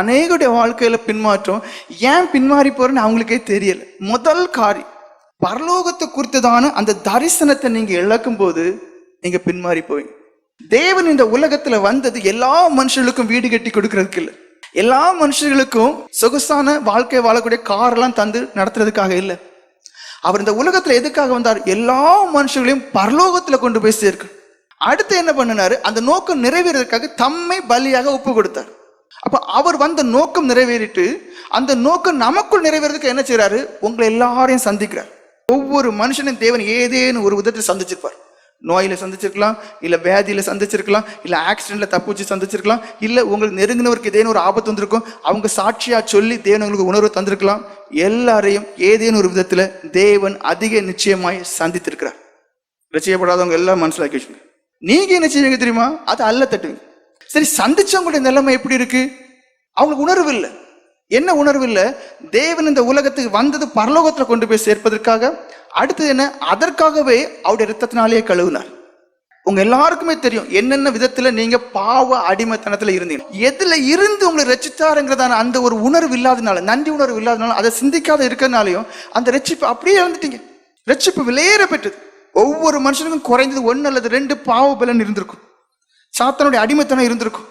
அநேகருடைய வாழ்க்கையில பின்மாற்றம் ஏன் பின்மாறி போறேன்னு அவங்களுக்கே தெரியல. முதல் காரி பரலோகத்தை குறித்ததான அந்த தரிசனத்தை நீங்க இழக்கும் போது நீங்க பின்மாறி போவீங்க. தேவன் இந்த உலகத்துல வந்தது எல்லா மனுஷர்களுக்கும் வீடு கட்டி கொடுக்கறதுக்கு இல்லை. எல்லா மனுஷர்களுக்கும் சொகுசான வாழ்க்கை வாழக்கூடிய காரெல்லாம் தந்து நடத்துறதுக்காக இல்லை. அவர் இந்த உலகத்துல எதுக்காக வந்தார்? எல்லா மனுஷர்களையும் பரலோகத்துல கொண்டு போய் சேர்க்க. அடுத்து என்ன பண்ணினாரு? அந்த நோக்கம் நிறைவேறதுக்காக தம்மை பலியாக ஒப்பு கொடுத்தார். அப்போ அவர் வந்த நோக்கம் நிறைவேறிட்டு அந்த நோக்கம் நமக்குள் நிறைவேறதுக்கு என்ன செய்கிறாரு உங்களை எல்லாரையும் சந்திக்கிறார். ஒவ்வொரு மனுஷனும் தேவன் ஏதேன்னு ஒரு விதத்தில் சந்திச்சிருப்பார். நோயில் சந்திச்சிருக்கலாம் இல்லை வியாதியில சந்திச்சிருக்கலாம் இல்லை ஆக்சிடென்ட்ல தப்பிச்சு சந்திச்சிருக்கலாம் இல்லை உங்களுக்கு நெருங்கினவருக்கு ஏதேனும் ஒரு ஆபத்து வந்திருக்கும் அவங்க சாட்சியாக சொல்லி தேவன் உங்களுக்கு உணர்வு தந்திருக்கலாம். எல்லாரையும் ஏதேனும் ஒரு விதத்தில் தேவன் அதிக நிச்சயமாய் சந்தித்திருக்கிறார். ரசிக்கப்படாதவங்க எல்லாம் மனசிலாக்கி வச்சுங்க நீங்க என்ன செய்வீங்க தெரியுமா? அது அல்ல தட்டுவீங்க சரி சந்திச்சவங்களுடைய நிலைமை எப்படி இருக்கு? அவங்களுக்கு உணர்வு இல்லை. என்ன உணர்வு இல்லை? தேவன் இந்த உலகத்துக்கு வந்தது பரலோகத்தில் கொண்டு போய் சேர்ப்பதற்காக அடுத்தது என்ன? அதற்காகவே அவருடைய ரத்தத்தினாலேயே கழுவினார். உங்க எல்லாருக்குமே தெரியும் என்னென்ன விதத்துல நீங்க பாவ அடிமைத்தனத்துல இருந்தீங்க. எதுல இருந்து உங்களை ரச்சித்தாருங்கிறதான அந்த ஒரு உணர்வு இல்லாதனால நன்றி உணர்வு இல்லாதனால அதை சிந்திக்காத இருக்கிறதுனாலையும் அந்த ரட்சிப்பு அப்படியே இழந்துட்டீங்க. ரட்சிப்பு விலையேற பெற்றது ஒவ்வொரு மனுஷனுக்கும் குறைந்தது ஒன்று அல்லது ரெண்டு பாவ பலன் இருந்திருக்கும். சாத்தனுடைய அடிமைத்தனம் இருந்திருக்கும்.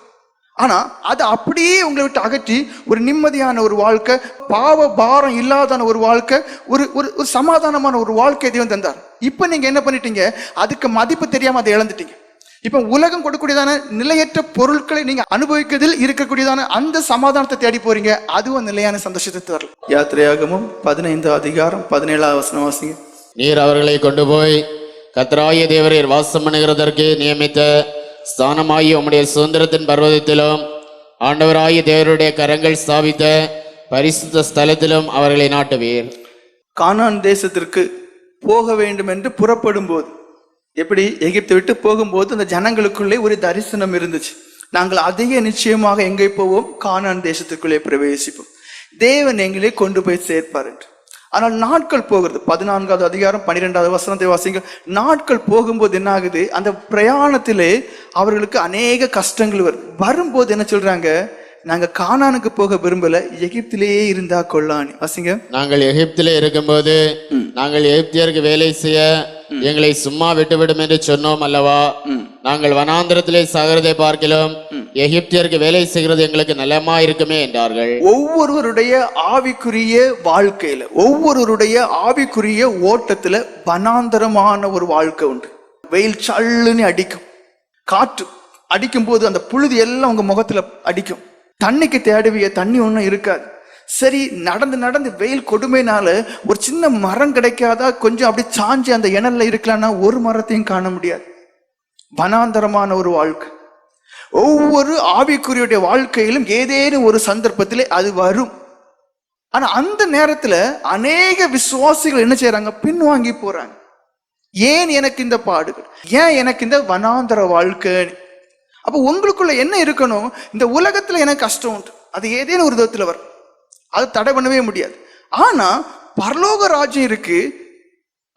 ஆனா அது அப்படியே உங்களை விட்டு அகற்றி ஒரு நிம்மதியான ஒரு வாழ்க்கை பாவ பாரம் இல்லாதான ஒரு வாழ்க்கை ஒரு ஒரு ஒரு சமாதானமான ஒரு வாழ்க்கை தேவன் தந்தார். இப்போ நீங்க என்ன பண்ணிட்டீங்க? அதுக்கு மதிப்பு தெரியாம அதை இழந்துட்டீங்க. இப்போ உலகம் கொடுக்கக்கூடியதான நிலையற்ற பொருட்களை நீங்க அனுபவிக்கிறதில் இருக்கக்கூடியதான அந்த சமாதானத்தை தேடி போறீங்க. அதுவும் நிலையான சந்தோஷத்தை தரல யாத்திரையாகமும் பதினைந்து அதிகாரம் பதினேழாவது வசனம் வாசிங்க. நீர் அவர்களை கொண்டு போய் கத்தராகிய தேவரீர் வாசம் பண்ணுகிறதற்கு நியமித்த ஸ்தானமாகிய உம்முடைய சுதந்திரத்தின் பர்வதத்திலும் ஆண்டவராகிய தேவருடைய கரங்கள் ஸ்தாபித்த பரிசுத்த ஸ்தலத்திலும் அவர்களை நாட்டுவீர். கானான் தேசத்திற்கு போக வேண்டும் என்று புறப்படும் போது எப்படி எகிப்தை விட்டு போகும்போது அந்த ஜனங்களுக்குள்ளே ஒரு தரிசனம் இருந்துச்சு. நாங்கள் அதிக நிச்சயமாக எங்கே போவோம்? கானான் தேசத்துக்குள்ளே பிரவேசிப்போம். தேவன் எங்களை கொண்டு போய் சேர்ப்பார் என்று. ஆனால் நாட்கள் போகிறது. பதினான்காவது அதிகாரம் பன்னிரெண்டாவது வசனத்தை வாசிங்க. நாட்கள் போகும்போது என்ன ஆகுது அந்த பிரயாணத்திலே அவர்களுக்கு அநேக கஷ்டங்கள் வரும் வரும்போது என்ன சொல்றாங்க? நாங்க கானானுக்கு போக விரும்பல எகிப்திலேயே இருந்தா கொள்ளானி. வாசிங்க. நாங்கள் எகிப்திலே இருக்கும்போது நாங்கள் எகிப்தியருக்கு வேலை செய்ய எங்களை சும்மா விட்டுவிடும் என்று சொன்னோம் அல்லவா? நாங்கள் வனாந்திரத்திலே சாகிறதை பார்க்கிலும் எகிப்தியருக்கு வேலை செய்கிறது எங்களுக்கு நலமா இருக்குமே என்றார்கள். ஒவ்வொருவருடைய ஆவிக்குரிய வாழ்க்கையில ஒவ்வொருவருடைய ஆவிக்குரிய ஓட்டத்துல பனாந்தரமான ஒரு வாழ்க்கை உண்டு. வெயில் சல்லுன்னு அடிக்கும். காற்று அடிக்கும் போது அந்த புழுதி எல்லாம் உங்க முகத்துல அடிக்கும். தண்ணிக்கு தேடுவிய தண்ணி ஒன்றும் இருக்காது. சரி நடந்து நடந்து வெயில் கொடுமைனால ஒரு சின்ன மரம் கிடைக்காதா கொஞ்சம் அப்படி சாஞ்சு அந்த இணல்ல இருக்கலாம்னா ஒரு மரத்தையும் காண முடியாது. வனாந்தரமான ஒரு வாழ்க்கை. ஒவ்வொரு ஆவிக்குரியுடைய வாழ்க்கையிலும் ஏதேனும் ஒரு சந்தர்ப்பத்திலே அது வரும். ஆனா அந்த நேரத்துல அநேக விசுவாசிகள் என்ன செய்யறாங்க பின்வாங்கி போறாங்க. ஏன் எனக்கு இந்த பாடுகள்? ஏன் எனக்கு இந்த வனாந்தர வாழ்க்கை? அப்ப உங்களுக்குள்ள என்ன இருக்கணும்? இந்த உலகத்துல எனக்கு கஷ்டம் உண்டு. அது ஏதேனும் ஒரு விதத்துல வரும். அது தடை பண்ணவே முடியாது. ஆனா பரலோக ராஜ்யம் இருக்கு.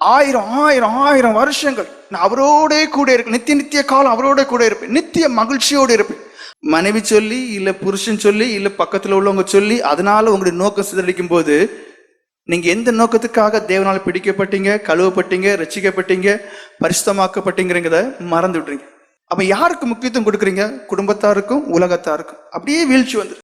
ஆயிரம் ஆயிரம் ஆயிரம் வருஷங்கள். நான் அவரோட கூட இருப்பேன். நித்திய நித்திய காலம் அவரோட கூட இருப்பேன். நித்திய மகிழ்ச்சியோடு இருப்பேன். மனைவி சொல்லி இல்லை புருஷன் சொல்லி இல்லை பக்கத்தில் உள்ளவங்க சொல்லி அதனால உங்களுடைய நோக்கம் சிதறடிக்கும் போது நீங்க எந்த நோக்கத்துக்காக தேவனால் பிடிக்கப்பட்டீங்க கழுவப்பட்டீங்க ரசிக்கப்பட்டீங்க பரிசுத்தமாக்கப்பட்டீங்கிறத மறந்து விடுறீங்க அப்ப யாருக்கு முக்கியத்துவம் கொடுக்குறீங்க? குடும்பத்தாருக்கும் உலகத்தாருக்கும். அப்படியே வீழ்ச்சி வந்துடும்